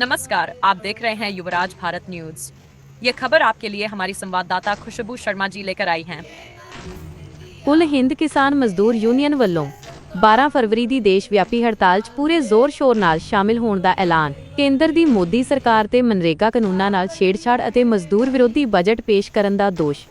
नमस्कार आप देख रहे हैं युवराज भारत न्यूज ये खबर आपके लिए हमारी संवाददाता खुशबू शर्मा जी लेकर आई हैं ਕੁੱਲ ਹਿੰਦ ਕਿਸਾਨ ਮਜ਼ਦੂਰ ਯੂਨੀਅਨ ਵੱਲੋਂ 12 ਫਰਵਰੀ ਦੀ ਦੇਸ਼ ਵਿਆਪੀ ਹੜਤਾਲ 'ਚ ਪੂਰੇ ਜ਼ੋਰ-ਸ਼ੋਰ ਨਾਲ ਸ਼ਾਮਿਲ ਹੋਣ ਦਾ ਐਲਾਨ ਕੇਂਦਰ ਦੀ ਮੋਦੀ ਸਰਕਾਰ ਤੇ ਮਨਰੇਗਾ ਕਾਨੂੰਨਾਂ ਨਾਲ ਛੇੜਛਾੜ ਅਤੇ ਮਜ਼ਦੂਰ ਵਿਰੋਧੀ ਬਜਟ ਪੇਸ਼ ਕਰਨ ਦਾ ਦੋਸ਼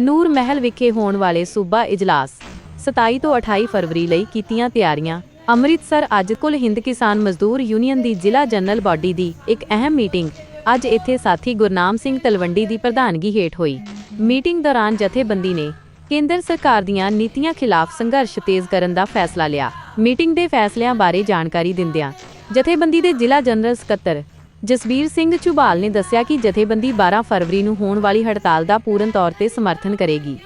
ਨੂਰ ਮਹਿਲ ਵਿਖੇ ਹੋਣ ਵਾਲੇ ਸੂਬਾ ਇਜਲਾਸ 27 ਤੋਂ 28 ਫਰਵਰੀ ਲਈ ਕੀਤੀਆਂ ਤਿਆਰੀਆਂ ਅੰਮ੍ਰਿਤਸਰ ਅੱਜ ਕੁੱਲ ਹਿੰਦ ਕਿਸਾਨ ਮਜ਼ਦੂਰ ਯੂਨੀਅਨ ਦੀ ਜ਼ਿਲ੍ਹਾ ਜਨਰਲ ਬਾਡੀ ਦੀ ਇੱਕ ਅਹਿਮ ਮੀਟਿੰਗ। ਅੱਜ ਇੱਥੇ ਸਾਥੀ ਗੁਰਨਾਮ ਸਿੰਘ ਤਲਵੰਡੀ ਦੀ ਪ੍ਰਧਾਨਗੀ ਹੇਠ ਹੋਈ। ਮੀਟਿੰਗ ਦੌਰਾਨ ਜਥੇਬੰਦੀ ਨੇ ਕੇਂਦਰ ਸਰਕਾਰ ਦੀਆਂ ਨੀਤੀਆਂ ਖਿਲਾਫ ਸੰਘਰਸ਼ ਤੇਜ਼ ਕਰਨ ਦਾ ਫੈਸਲਾ ਲਿਆ। ਮੀਟਿੰਗ ਦੇ ਫੈਸਲਿਆਂ ਬਾਰੇ ਜਾਣਕਾਰੀ ਦਿੰਦਿਆਂ ਜਥੇਬੰਦੀ ਦੇ ਜ਼ਿਲ੍ਹਾ ਜਨਰਲ ਸਕੱਤਰ ਜਸਬੀਰ ਸਿੰਘ ਝੁਬਾਲ ਨੇ ਦੱਸਿਆ ਕਿ ਜਥੇਬੰਦੀ 12 ਫਰਵਰੀ ਨੂੰ ਹੋਣ ਵਾਲੀ ਹੜਤਾਲ ਦਾ ਪੂਰਨ ਤੌਰ ਤੇ ਸਮਰਥਨ ਕਰੇਗੀ।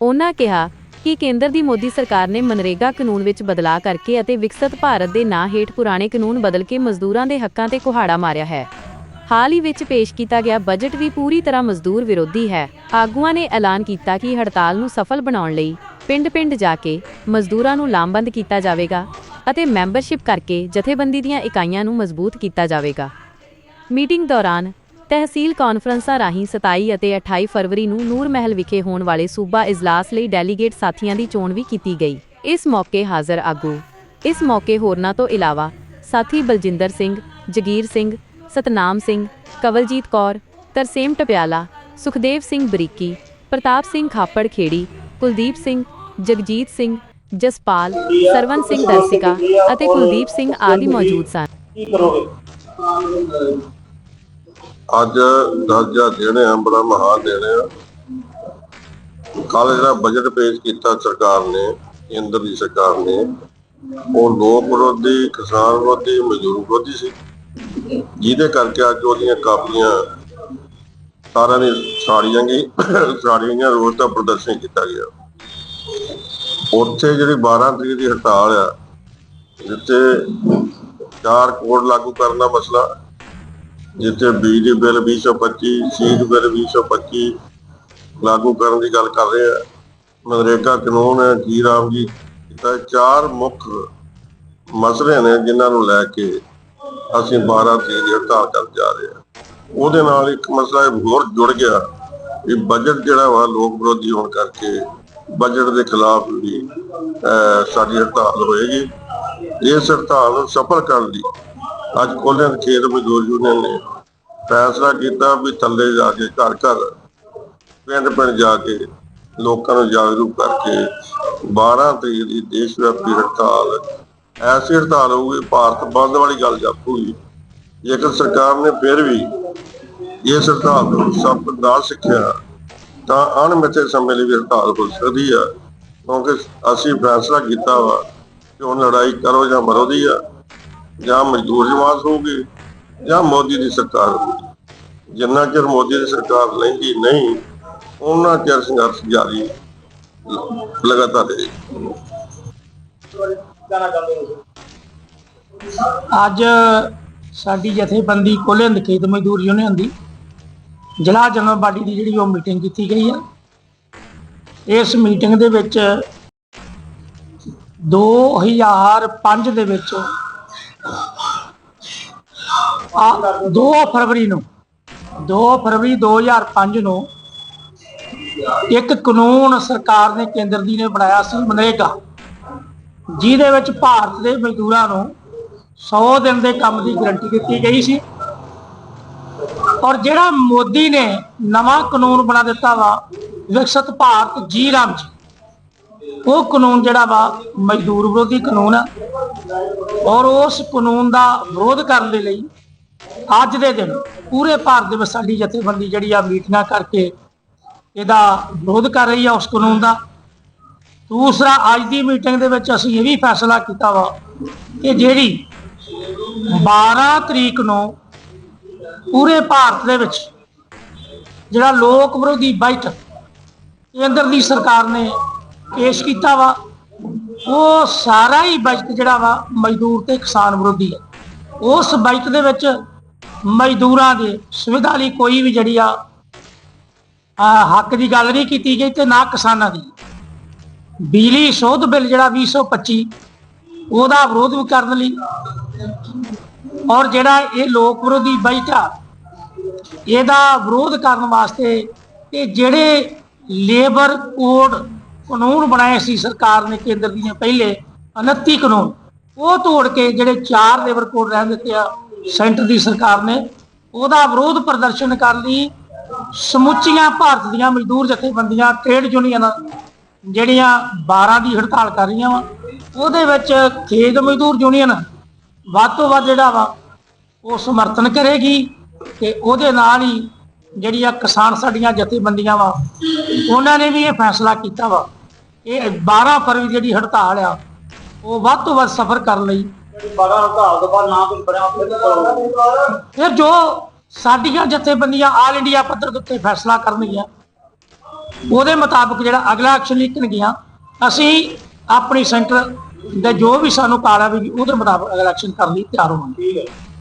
ਉਹਨਾਂ ਕਿਹਾ ਕਿ ਕੇਂਦਰ ਦੀ ਮੋਦੀ ਸਰਕਾਰ ਨੇ ਮਨਰੇਗਾ ਕਾਨੂੰਨ ਵਿੱਚ ਬਦਲਾਅ ਕਰਕੇ ਅਤੇ ਵਿਕਸਿਤ ਭਾਰਤ ਦੇ ਨਾਂ ਹੇਠ ਪੁਰਾਣੇ ਕਾਨੂੰਨ ਬਦਲ ਕੇ ਮਜ਼ਦੂਰਾਂ ਦੇ ਹੱਕਾਂ ਤੇ ਕੁਹਾੜਾ ਮਾਰਿਆ ਹੈ। ਹਾਲ ਹੀ ਵਿੱਚ ਪੇਸ਼ ਕੀਤਾ ਗਿਆ ਬਜਟ ਵੀ ਪੂਰੀ ਤਰ੍ਹਾਂ ਮਜ਼ਦੂਰ ਵਿਰੋਧੀ ਹੈ। ਆਗੂਆਂ ਨੇ ਐਲਾਨ ਕੀਤਾ ਕਿ ਹੜਤਾਲ ਨੂੰ ਸਫਲ ਬਣਾਉਣ ਲਈ ਪਿੰਡ-ਪਿੰਡ ਜਾ ਕੇ ਮਜ਼ਦੂਰਾਂ ਨੂੰ ਲਾਮਬੰਦ ਕੀਤਾ ਜਾਵੇਗਾ ਅਤੇ ਮੈਂਬਰਸ਼ਿਪ ਕਰਕੇ ਜਥੇਬੰਦੀ ਦੀਆਂ ਇਕਾਈਆਂ ਨੂੰ ਮਜ਼ਬੂਤ ਕੀਤਾ ਜਾਵੇਗਾ। ਮੀਟਿੰਗ ਦੌਰਾਨ ਤਹਿਸੀਲ ਕਾਨਫਰੰਸਾਂ ਰਾਹੀਂ 27 ਅਤੇ 28 ਫਰਵਰੀ ਨੂੰ ਨੂਰ ਮਹਿਲ ਵਿਖੇ ਹੋਣ ਵਾਲੇ ਸੂਬਾ ਇਜਲਾਸ ਲਈ ਡੈਲੀਗੇਟ ਸਾਥੀਆਂ ਦੀ ਚੋਣ ਵੀ ਕੀਤੀ ਗਈ। ਇਸ ਮੌਕੇ ਹਾਜ਼ਰ ਆਗੂ। ਇਸ ਮੌਕੇ ਹੋਰਨਾਂ ਤੋਂ ਇਲਾਵਾ ਸਾਥੀ ਬਲਜਿੰਦਰ ਸਿੰਘ, ਜਗੀਰ ਸਿੰਘ, ਸਤਨਾਮ ਸਿੰਘ, ਕਵਲਜੀਤ ਕੌਰ, ਤਰਸੇਮ ਟਪਿਆਲਾ, ਸੁਖਦੇਵ ਸਿੰਘ ਬਰੀਕੀ, ਪ੍ਰਤਾਪ ਸਿੰਘ ਖਾਪੜ ਖੇੜੀ ਕੁਲਦੀਪ ਸਿੰਘ, ਜਗਜੀਤ ਸਿੰਘ, ਜਸਪਾਲ, ਸਰਵਨ ਸਿੰਘ ਦਰਸਿਕਾ ਅਤੇ ਕੁਲਦੀਪ ਸਿੰਘ ਆਦਿ ਮੌਜੂਦ ਸਨ। ਕੀ ਕਰੋਗੇ ਅੱਜ ਦਰਜਾ ਦੇਣੇ ਆ, ਬੜਾ ਮਹਾਨ ਦੇਣੇ ਆ। ਕੱਲ ਜਿਹੜਾ ਬਜਟ ਪੇਸ਼ ਕੀਤਾ ਸਰਕਾਰ ਨੇ, ਕੇਂਦਰ ਦੀ ਸਰਕਾਰ ਨੇ, ਉਹ ਲੋਕ ਵਿਰੋਧੀ, ਕਿਸਾਨ ਵਿਰੋਧੀ, ਮਜ਼ਦੂਰ ਵਿਰੋਧੀ ਸੀ। ਜਿਹਦੇ ਕਰਕੇ ਅੱਜ ਉਹਦੀਆਂ ਕਾਪੀਆਂ ਸਾਰਿਆਂ ਨੇ ਸਾੜੀਆਂ ਗਈ, ਸਾੜੀਆਂ ਗਈਆਂ, ਰੋਜ਼ ਦਾ ਪ੍ਰਦਰਸ਼ਨ ਕੀਤਾ ਗਿਆ। ਉੱਥੇ ਜਿਹੜੀ 12 ਤਰੀਕ ਦੀ ਹੜਤਾਲ ਆ, ਜਿੱਥੇ ਚਾਰ ਕੋਡ ਲਾਗੂ ਕਰਨ ਦਾ ਮਸਲਾ ਜਿੱਥੇ ਬਿਜਲੀ ਬਿੱਲ 225 ਸੀਟ ਬਿੱਲ 225 ਲਾਗੂ ਕਰਨ ਦੀ ਗੱਲ ਕਰ ਰਹੇ ਆ। ਮਨਰੇਗਾ ਕਾਨੂੰਨ ਹੈ ਜੀ ਰਾਮ ਜੀ ਤਾਂ ਚਾਰ ਮੁੱਖ ਮਸਲੇ ਨੇ ਜਿਨ੍ਹਾਂ ਨੂੰ ਲੈ ਕੇ ਅਸੀਂ 12 ਤਰੀਕ ਦੀ ਹੜਤਾਲ ਕਰਨ ਜਾ ਰਹੇ ਹਾਂ। ਉਹਦੇ ਨਾਲ ਇੱਕ ਮਸਲਾ ਹੋਰ ਜੁੜ ਗਿਆ ਵੀ ਬਜਟ ਜਿਹੜਾ ਵਾ ਲੋਕ ਵਿਰੋਧੀ ਹੋਣ ਕਰਕੇ ਬਜਟ ਦੇ ਖਿਲਾਫ ਵੀ ਅਹ, ਸਾਡੀ ਹੜਤਾਲ ਹੋਏਗੀ। ਇਸ ਹੜਤਾਲ ਨੂੰ ਸਫਲ ਕਰਨ ਲਈ ਅੱਜ ਕੋਲਿਆਂ ਖੇਤ ਮਜ਼ਦੂਰ ਯੂਨੀਅਨ ਨੇ ਫੈਸਲਾ ਕੀਤਾ ਵੀ ਥੱਲੇ ਜਾ ਕੇ ਘਰ ਘਰ ਪਿੰਡ ਪਿੰਡ ਜਾ ਕੇ ਲੋਕਾਂ ਨੂੰ ਜਾਗਰੂਕ ਕਰਕੇ 12 ਤਰੀਕ ਦੀ ਦੇਸ਼ ਵਿਆਪੀ ਹੜਤਾਲ, ਐਸੀ ਹੜਤਾਲ ਹੋਊਗੀ, ਭਾਰਤ ਬੰਦ ਵਾਲੀ ਗੱਲ ਜਾਪੂਗੀ। ਜੇਕਰ ਸਰਕਾਰ ਨੇ ਫਿਰ ਵੀ ਇਸ ਹੜਤਾਲ ਨੂੰ ਸਭ ਨਾ ਸਿੱਖਿਆ, ਤਾਂ ਅਣਮਿੱਥੇ ਸਮੇਂ ਲਈ ਵੀ ਹੜਤਾਲ ਹੋ ਸਕਦੀ ਆ। ਕਿਉਂਕਿ ਅਸੀਂ ਫੈਸਲਾ ਕੀਤਾ ਵਾ ਕਿ ਉਹ ਲੜਾਈ ਕਰੋ ਜਾਂ ਮਰੋ ਦੀ ਆ। ਜਾਂ ਮਜ਼ਦੂਰ ਜਮਾਤ ਹੋਊਗੀ, ਜਾਂ ਮੋਦੀ ਦੀ ਸਰਕਾਰ ਹੋਊਗੀ। ਜਿੰਨਾ ਚਿਰ ਮੋਦੀ ਦੀ ਸਰਕਾਰ ਲੈਂਦੀ ਨਹੀਂ, ਉਹਨਾਂ ਚਿਰ ਸੰਘਰਸ਼ ਜਾਰੀ ਲਗਾਤਾਰ ਅੱਜ ਸਾਡੀ ਜਥੇਬੰਦੀ ਕੋਲਿੰਦ ਖੇਤ ਮਜ਼ਦੂਰ ਯੂਨੀਅਨ ਦੀ ਜ਼ਿਲ੍ਹਾ ਜਨਰਲ ਬਾਡੀ ਦੀ ਜਿਹੜੀ ਉਹ ਮੀਟਿੰਗ ਕੀਤੀ ਗਈ ਹੈ। ਇਸ ਮੀਟਿੰਗ ਦੇ ਵਿੱਚ 2005 ਦੇ ਵਿੱਚ ਆ 2 ਫਰਵਰੀ ਨੂੰ 2 ਫਰਵਰੀ 2005 ਨੂੰ ਇੱਕ ਕਾਨੂੰਨ ਸਰਕਾਰ ਨੇ ਕੇਂਦਰ ਦੀ ਨੇ ਬਣਾਇਆ ਸੀ ਮਨਰੇਗਾ, ਜਿਹਦੇ ਵਿੱਚ ਭਾਰਤ ਦੇ ਮਜ਼ਦੂਰਾਂ ਨੂੰ 100 ਦਿਨ ਦੇ ਕੰਮ ਦੀ ਗਾਰੰਟੀ ਦਿੱਤੀ ਗਈ ਸੀ। ਔਰ ਜਿਹੜਾ ਮੋਦੀ ਨੇ ਨਵਾਂ ਕਾਨੂੰਨ ਬਣਾ ਦਿੱਤਾ ਵਾ, ਵਿਕਸਿਤ ਭਾਰਤ ਜੀ ਰਾਮ ਜੀ, ਉਹ ਕਾਨੂੰਨ ਜਿਹੜਾ ਵਾ ਮਜ਼ਦੂਰ ਵਿਰੋਧੀ ਕਾਨੂੰਨ ਆ। ਔਰ ਉਸ ਕਾਨੂੰਨ ਦਾ ਵਿਰੋਧ ਕਰਨ ਦੇ ਲਈ ਅੱਜ ਦੇ ਦਿਨ ਪੂਰੇ ਭਾਰਤ ਦੇ ਵਿੱਚ ਸਾਡੀ ਜਥੇਬੰਦੀ ਜਿਹੜੀ ਆ ਮੀਟਿੰਗਾਂ ਕਰਕੇ ਇਹਦਾ ਵਿਰੋਧ ਕਰ ਰਹੀ ਆ ਉਸ ਕਾਨੂੰਨ ਦਾ। ਦੂਸਰਾ, ਅੱਜ ਦੀ ਮੀਟਿੰਗ ਦੇ ਵਿੱਚ ਅਸੀਂ ਇਹ ਵੀ ਫੈਸਲਾ ਕੀਤਾ ਵਾ ਕਿ ਜਿਹੜੀ 12 ਤਰੀਕ ਨੂੰ ਪੂਰੇ ਭਾਰਤ ਦੇ ਵਿੱਚ ਜਿਹੜਾ ਲੋਕ ਵਿਰੋਧੀ ਬਜਟ ਕੇਂਦਰ ਦੀ ਸਰਕਾਰ ਨੇ ਪੇਸ਼ ਕੀਤਾ ਵਾ, ਉਹ ਸਾਰਾ ਹੀ ਬਜਟ ਜਿਹੜਾ ਵਾ ਮਜ਼ਦੂਰ ਤੇ ਕਿਸਾਨ ਵਿਰੋਧੀ ਹੈ ਉਸ ਬਜਟ ਦੇ ਵਿੱਚ ਮਜ਼ਦੂਰਾਂ ਦੇ ਸੁਵਿਧਾ ਲਈ ਕੋਈ ਵੀ ਜਿਹੜੀ ਆ ਹੱਕ ਦੀ ਗੱਲ ਨਹੀਂ ਕੀਤੀ ਗਈ ਤੇ ਨਾ ਕਿਸਾਨਾਂ ਦੀ। ਬਿਜਲੀ ਸੋਧ ਬਿੱਲ ਜਿਹੜਾ 225 ਉਹਦਾ ਵਿਰੋਧ ਵੀ ਕਰਨ ਲਈ। ਔਰ ਜਿਹੜਾ ਇਹ ਲੋਕ ਵਿਰੋਧੀ ਬਈਠਾ ਇਹਦਾ ਵਿਰੋਧ ਕਰਨ ਵਾਸਤੇ ਇਹ ਜਿਹੜੇ ਲੇਬਰ ਕੋਡ ਕਾਨੂੰਨ ਬਣਾਏ ਸੀ ਸਰਕਾਰ ਨੇ ਕੇਂਦਰ ਦੀਆਂ ਪਹਿਲੇ 29 ਕਾਨੂੰਨ, ਉਹ ਤੋੜ ਕੇ ਜਿਹੜੇ ਚਾਰ ਲੇਬਰ ਕੋਡ ਰਹਿਣ ਦਿੱਤੇ ਆ ਸੈਂਟਰ ਦੀ ਸਰਕਾਰ ਨੇ ਉਹਦਾ ਵਿਰੋਧ ਪ੍ਰਦਰਸ਼ਨ ਕਰਨ ਲਈ। ਸਮੁੱਚੀਆਂ ਭਾਰਤ ਦੀਆਂ ਮਜ਼ਦੂਰ ਜਥੇਬੰਦੀਆਂ, ਟ੍ਰੇਡ ਯੂਨੀਅਨਾਂ ਜਿਹੜੀਆਂ 12 ਦੀ ਹੜਤਾਲ ਕਰ ਰਹੀਆਂ ਵਾ, ਉਹਦੇ ਵਿੱਚ ਖੇਤ ਮਜ਼ਦੂਰ ਯੂਨੀਅਨ ਵੱਧ ਤੋਂ ਵੱਧ ਜਿਹੜਾ ਵਾ, ਉਹ ਸਮਰਥਨ ਕਰੇਗੀ ਤੇ ਉਹਦੇ ਨਾਲ ਹੀ ਜਿਹੜੀਆਂ ਕਿਸਾਨ ਸਾਡੀਆਂ ਜਥੇਬੰਦੀਆਂ ਵਾ, ਉਹਨਾਂ ਨੇ ਵੀ ਇਹ ਫੈਸਲਾ ਕੀਤਾ ਵਾ। ਇਹ 12 ਫਰਵਰੀ ਜਿਹੜੀ ਹੜਤਾਲ ਆ, ਉਹ ਵੱਧ ਤੋਂ ਵੱਧ ਸਫਰ ਕਰਨ ਲਈ ਜਿਹੜੀ 12 ਹੜਤਾਲ ਤੋਂ ਬਾਅਦ ਨਾ ਕੁਝ ਬਣਿਆ ਫਿਰ ਜੋ ਸਾਡੀਆਂ ਜਥੇਬੰਦੀਆਂ ਆਲ ਇੰਡੀਆ ਪੱਧਰ ਦੇ ਉੱਤੇ ਫੈਸਲਾ ਕਰਨਗੀਆਂ ਉਹਦੇ ਮੁਤਾਬਕ ਜਿਹੜਾ ਅਗਲਾ ਐਕਸ਼ਨ ਲਿਖਣਗੀਆਂ ਅਸੀਂ ਆਪਣੀ ਸੈਂਟਰ ਦੇ ਜੋ ਵੀ ਸਾਨੂੰ ਕਾਲ ਆਵੇਗੀ ਉਹਦੇ ਮੁਤਾਬਕ ਅਗਲਾ ਐਕਸ਼ਨ ਕਰਨ ਲਈ ਤਿਆਰ ਹੋਵਾਂਗੇ। ਠੀਕ ਹੈ।